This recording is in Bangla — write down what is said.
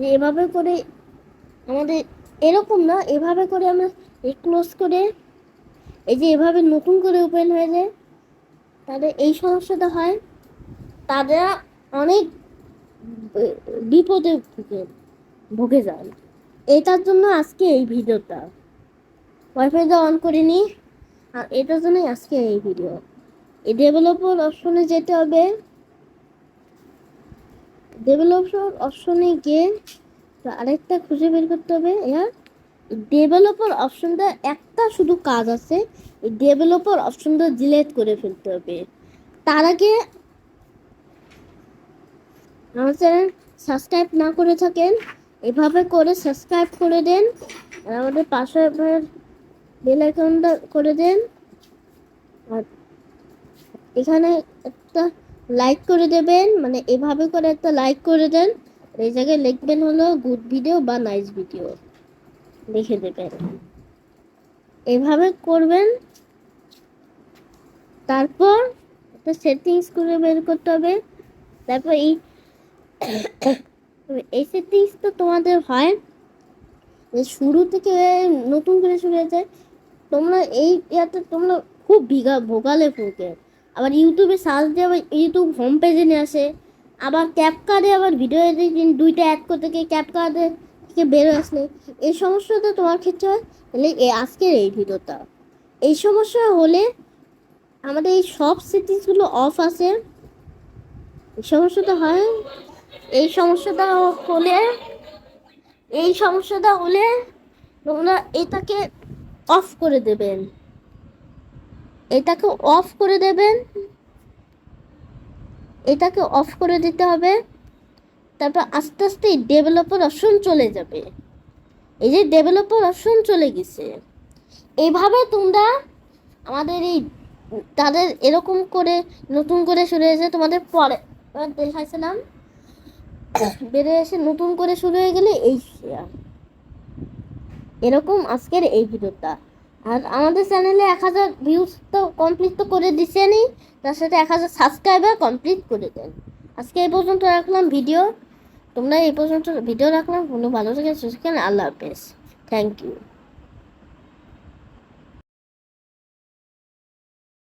যে এভাবে করে আমাদের এরকম না, এভাবে করে আমরা ক্লোজ করে এই যে এভাবে নতুন করে ওপেন হয়ে যায় তাদের এই সমস্যাটা হয়। তারা অনেক বিপদে ভুগে ভুগে যান এটার জন্য আজকে এই ভিডিওটা। ওয়াইফাইটা অন করে করিনি, আর এটার জন্যই আজকে এই ভিডিও এই ডেভেলপার অপশনে যেতে হবে। ডেভেলপার অপশনে গিয়ে আরেকটা খুঁজে বের করতে হবে। হ্যাঁ ডেভেলপার অপশনটা একটা শুধু কাজ আছে ডেভেলপার অপশনটা ডিলেট করে ফেলতে হবে। তার আগে আমার চ্যানেল সাবস্ক্রাইব না করে থাকেন, এভাবে করে সাবস্ক্রাইব করে দেন, আর আমাদের পাশে বেল আইকনটা করে দেন। আর এখানে একটা লাইক করে দেবেন মানে এভাবে করে একটা লাইক করে দেন। এই জায়গায় লিখবেন হলো গুড ভিডিও বা নাইস ভিডিও লিখে দেবেন। এভাবে করবেন। তারপর একটা সেটিংস করে বের করতে হবে। তারপর এই এই সেটিংস তো তোমাদের হয়। যে শুরু থেকে নতুন করে শুরু হয়ে যায়। তোমরা এই ইয়াতে তোমরা খুব ভিগা ভোগালে ফুকে আবার ইউটিউবে সার্চ দিয়ে আবার ইউটিউব হোম পেজে নিয়ে আসে। আবার ক্যাপকার্ডে আবার ভিডিও এডিটিং দুইটা অ্যাড করতে গিয়ে ক্যাপকার্ডে থেকে বেরো আসলে। এই সমস্যাটা তোমার ক্ষেত্রে হয়? তাহলে এই আজকের এই ভিডিওটা। এই সমস্যা হলে আমাদের এই সব সেটিংসগুলো অফ আছে। এই সমস্যাটা হয়। এই সমস্যাটা হলে, এই সমস্যাটা হলে তোমরা এটাকে অফ করে দেবেন। এটাকে অফ করে দেবেন। এটাকে অফ করে দিতে হবে। তারপর আস্তে আস্তে এই ডেভেলপার অপশন চলে যাবে। এই যে ডেভেলপার অপশন চলে গেছে। এইভাবে তোমরা আমাদের এই তাদের এরকম করে নতুন করে শুরু হয়েছে। তোমাদের পরে দেখাইছিলাম বেড়ে এসে নতুন করে শুরু হয়ে গেলে এই এরকম আজকের এই ভিডিওটা। আর আমাদের চ্যানেলে এক হাজার ভিউজ তো কমপ্লিট তো করে দিচ্ছেনই তার সাথে এক হাজার সাবস্ক্রাইবার কমপ্লিট করে দেন। আজকে এই পর্যন্ত রাখলাম ভিডিও তোমরা এই পর্যন্ত ভিডিও রাখলাম। কোনো ভালো থেকে, সুস্থ আল্লাহ হাফেজ। Thank you